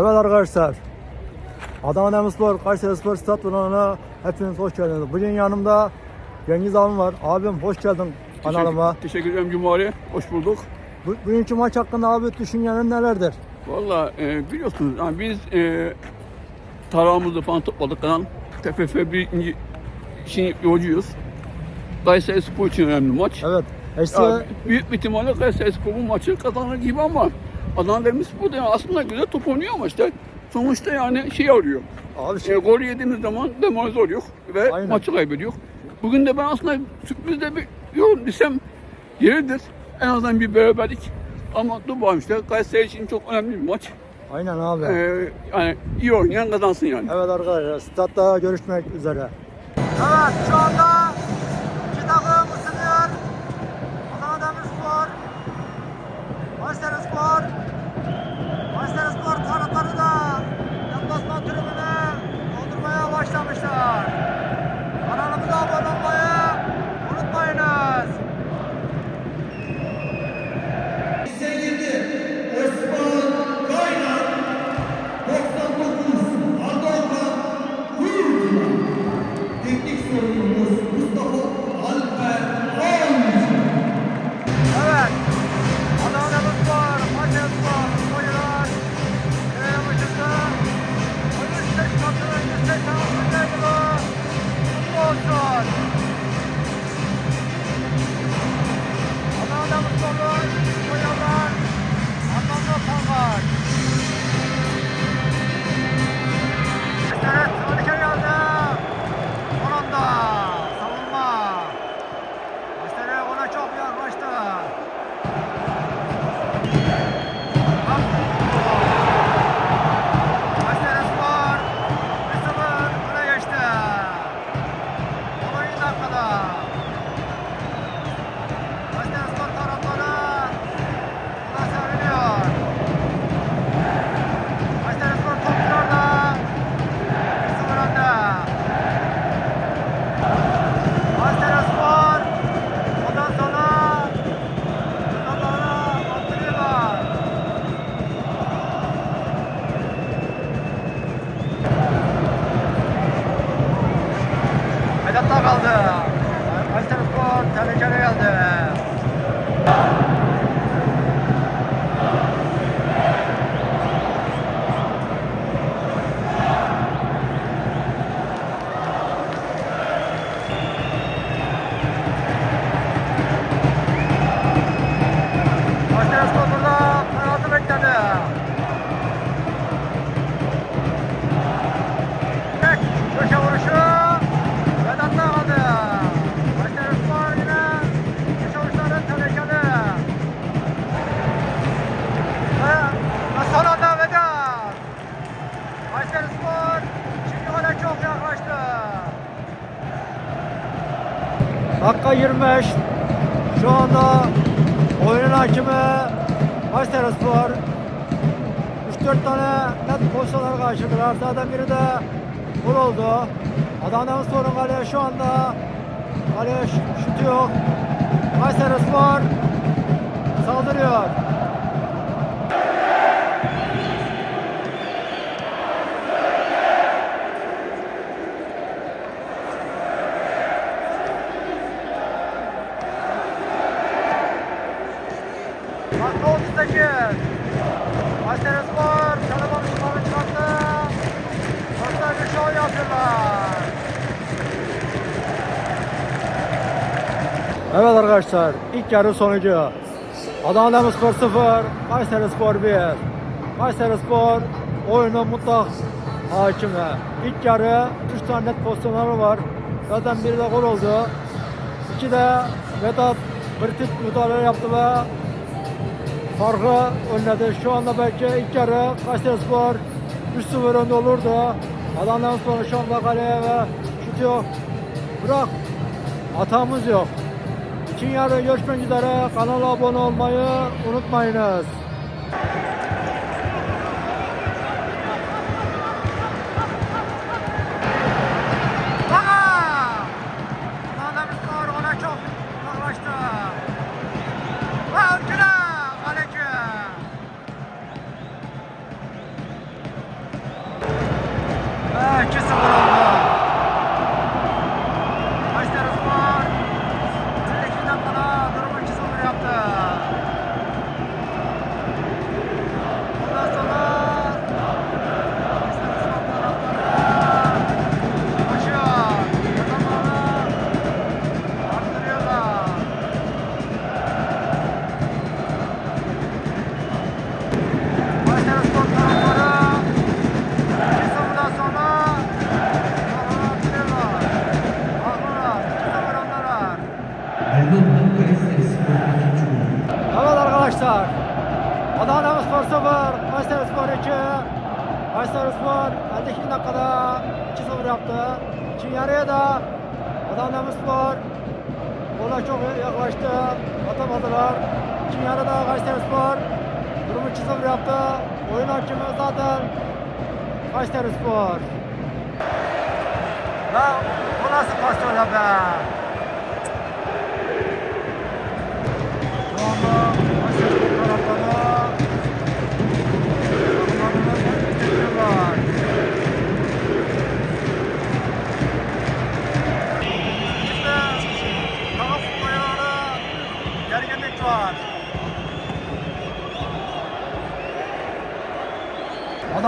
Evet arkadaşlar. Adana Demirspor, Kayseri Spor Stat Bulanı'na hepiniz hoş geldiniz. Bugün yanımda Cengiz abim var. Abim hoş geldin kanalıma. Teşekkür, teşekkür ederim Cumhuriyet. Hoş bulduk. Bu, bugünkü maç hakkında abi düşüncelerin nelerdir? Valla e, biliyorsunuz yani biz e, tarağımızı falan topladık falan. TFF birinci için yolcuyuz. Kayseri Spor için önemli maç. Evet. Eşsi, Ya, büyük bir ihtimalle Kayseri Spor bu maçı kazanır gibi ama Adana Demirspor da yani aslında güzel top oynuyor ama işte sonuçta yani şey arıyor. abi E, şey, gol yediğimiz zaman demoralize oluyor ve Aynen. maçı kaybediyor. Bugün de ben aslında sürprizde bir yorum desem yeridir. En azından bir beraberlik. Ama dur bakalım işte Kayseri için çok önemli bir maç. aynen abi. Ee, yani iyi oynayan kazansın yani. Evet arkadaşlar statta görüşmek üzere. Evet şu anda iki takım Kayseri Spor. Kayseri Spor taraftarı da Hermoso. 25. Şu anda oyunun hakimi Kayseri Spor. 3-4 tane net pozisyonlar karşıladılar. Zaten biri de gol oldu. Adana Spor'un kaleye şu anda kaleye şutu yok. Kayseri Spor saldırıyor. Kayseri Spor tanımamış malı çıkarttı. Dostlar bir. Evet arkadaşlar ilk yarı sonucu. Adana Demirspor 0, Kayseri Spor 1. Kayseri Spor oyunu mutlak hakimi. İlk yarı 3 tane net pozisyonları var. Zaten biri de gol oldu. İki de Vedat kritik müdahale yaptı ve farkı önledi. Şu anda belki ilk yarı Kayserispor 3-0 önde olurdu. Adana Spor şu anda kaleye ve şut yok. Bırak. Hatamız yok. İkinci yarı görüşmek üzere. Kanala abone olmayı unutmayınız. 2-0 oldu. Kayseri Arkadaşlar. Adana Spor 0, Kayseri Spor 2. Kayseri Spor 52 dakikada 2-0 yaptı. İkinci yarıya da Adana Spor gola çok yaklaştı. Atamadılar. İkinci yarıda Kayseri Spor durumu 2-0 yaptı. Oyun hakemi zaten Kayseri Spor. Ya bu nasıl pas öyle be?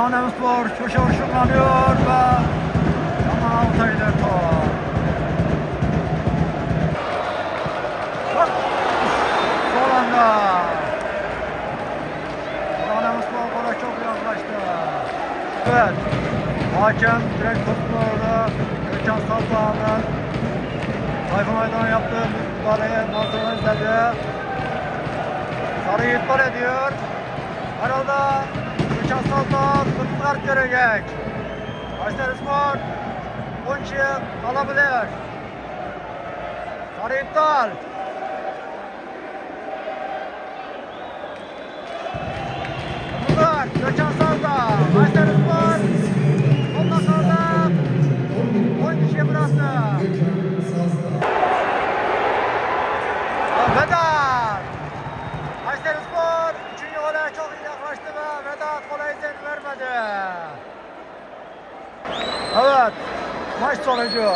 Adana Demirspor köşe vuruşu kullanıyor ve avuta gider top. Son anda. Adana Demirspor gola çok yaklaştı. Evet. Hakem direkt topunu orada. Gökhan Saltağ'ın Tayfun Aydan yaptığı müdahaleye Nazır'ın izledi. Sarı ihbar ediyor. Herhalde Gökhan Saltağ kırmızı kart görecek. Kayseri Spor 10 kişi kalabilir. Sarı iptal. Maç sonucu.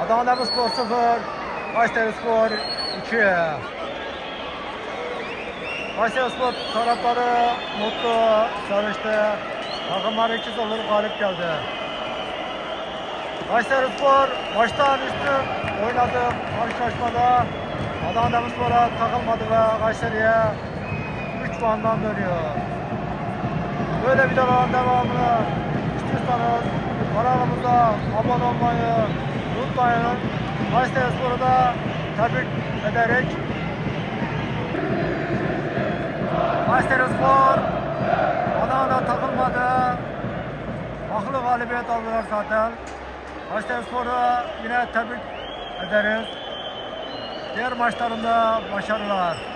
Adana Demirspor 0, Kayseri Spor 2. Kayseri Spor taraftarı mutlu, sevinçli. Takımlar 2-0 galip geldi. Kayseri Spor baştan üstün oynadı karşılaşmada. Adana Demirspor'a takılmadı ve Kayseri'ye 3 puandan dönüyor. Böyle videoların devamını istiyorsanız kanalımıza abone olmayı unutmayın. Kayseri Spor'u da tebrik ederek Kayseri Spor Adana'da takılmadı. Haklı galibiyet aldılar zaten. Kayseri Spor'u yine tebrik ederiz. Diğer maçlarında başarılar.